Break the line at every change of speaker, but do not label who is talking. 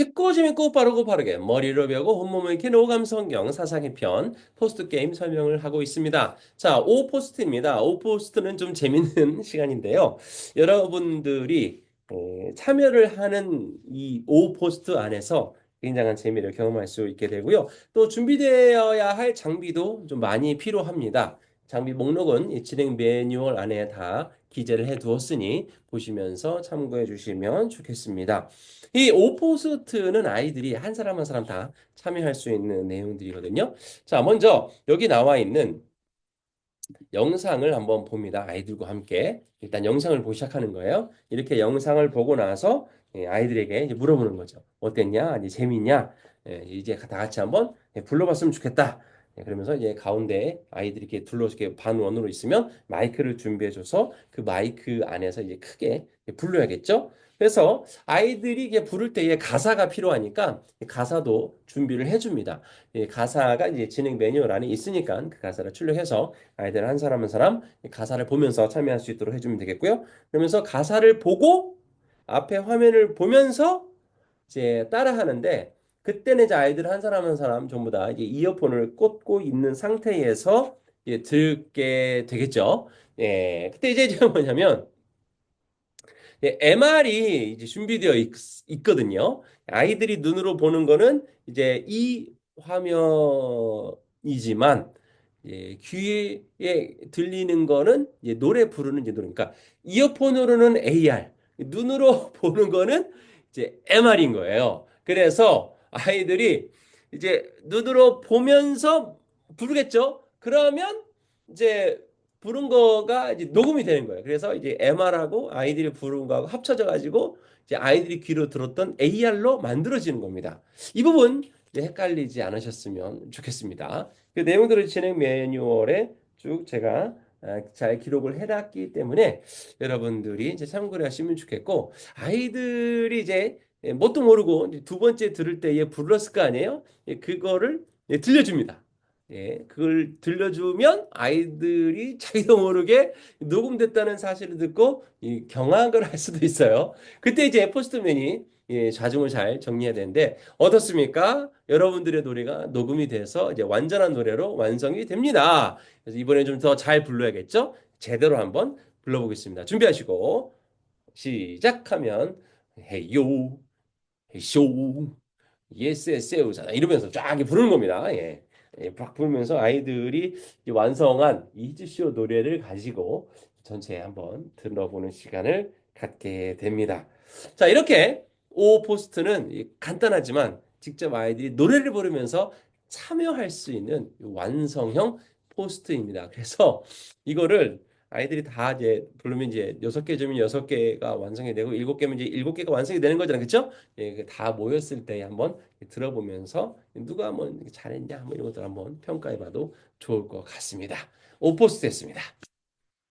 쉽고 재밌고 빠르고 바르게 머리로 배우고 온몸을 익힌 오감 성경 사상의 편 포스트 게임 설명을 하고 있습니다. 자, 오 포스트입니다. 오 포스트는 좀 재밌는 시간인데요. 여러분들이 에, 참여를 하는 이 오 포스트 안에서 굉장한 재미를 경험할 수 있게 되고요. 또 준비되어야 할 장비도 좀 많이 필요합니다. 장비 목록은 이 진행 매뉴얼 안에 다 기재를 해 두었으니 보시면서 참고해 주시면 좋겠습니다. 이 오포스트는 아이들이 한 사람 한 사람 다 참여할 수 있는 내용들이거든요. 자, 먼저 여기 나와 있는 영상을 한번 봅니다. 아이들과 함께. 일단 영상을 보기 시작하는 거예요. 이렇게 영상을 보고 나서 예, 아이들에게 물어보는 거죠. 어땠냐? 재밌냐? 예, 이제 다 같이 한번 예, 불러봤으면 좋겠다. 예, 그러면서 이제 가운데 아이들이 이렇게 둘러서 이렇게 반원으로 있으면 마이크를 준비해줘서 그 마이크 안에서 이제 크게 불러야겠죠? 그래서 아이들이 이게 부를 때에 가사가 필요하니까 가사도 준비를 해줍니다. 이 가사가 이제 진행 매뉴얼 안에 있으니까 그 가사를 출력해서 아이들 한 사람 한 사람 가사를 보면서 참여할 수 있도록 해주면 되겠고요. 그러면서 가사를 보고 앞에 화면을 보면서 이제 따라 하는데 그때는 이제 아이들 한 사람 한 사람 전부 다 이제 이어폰을 꽂고 있는 상태에서 이제 듣게 되겠죠. 예, 그때 이제 뭐냐면 예, MR이 이제 준비되어 있, 있거든요. 아이들이 눈으로 보는 거는 이제 이 화면이지만 예, 귀에 들리는 거는 이제 노래 부르는 이제 노래. 그러니까 이어폰으로는 AR, 눈으로 보는 거는 이제 MR인 거예요. 그래서 아이들이 이제 눈으로 보면서 부르겠죠. 그러면 이제 부른 거가 이제 녹음이 되는 거예요. 그래서 이제 MR하고 아이들이 부른 거하고 합쳐져 가지고 이제 아이들이 귀로 들었던 AR로 만들어지는 겁니다. 이 부분 헷갈리지 않으셨으면 좋겠습니다. 그 내용들을 진행 매뉴얼에 쭉 제가 아, 잘 기록을 해놨기 때문에 여러분들이 이제 참고를 하시면 좋겠고 아이들이 이제 뭣도 모르고 두 번째 들을 때에 불렀을 거 아니에요? 예, 그거를 예, 들려줍니다. 예, 그걸 들려주면 아이들이 자기도 모르게 녹음됐다는 사실을 듣고 이 경악을 할 수도 있어요. 그때 이제 포스트맨이 예, 좌중을 잘 정리해야 되는데 어떻습니까? 여러분들의 노래가 녹음이 돼서 이제 완전한 노래로 완성이 됩니다. 그래서 이번에 좀 더 잘 불러야겠죠? 제대로 한번 불러보겠습니다. 준비하시고 시작하면 헤이 쇼 예스 에세우잖아 이러면서 쫙 부르는 겁니다. 예. 예, 막 부르면서 아이들이 완성한 이즈쇼 노래를 가지고 전체 한번 들어보는 시간을 갖게 됩니다. 자, 이렇게 오 포스트는 간단하지만 직접 아이들이 노래를 부르면서 참여할 수 있는 완성형 포스트입니다. 그래서 이거를 아이들이 다 이제 부르면 이제 여섯 개 점이 여섯 개가 완성이 되고 일곱 개면 이제 일곱 개가 완성이 되는 거잖아요, 그렇죠? 예, 다 모였을 때 한번 들어보면서 누가 뭐 잘했냐, 뭐 이런 것들 한번 평가해봐도 좋을 것 같습니다. 오포스트였습니다.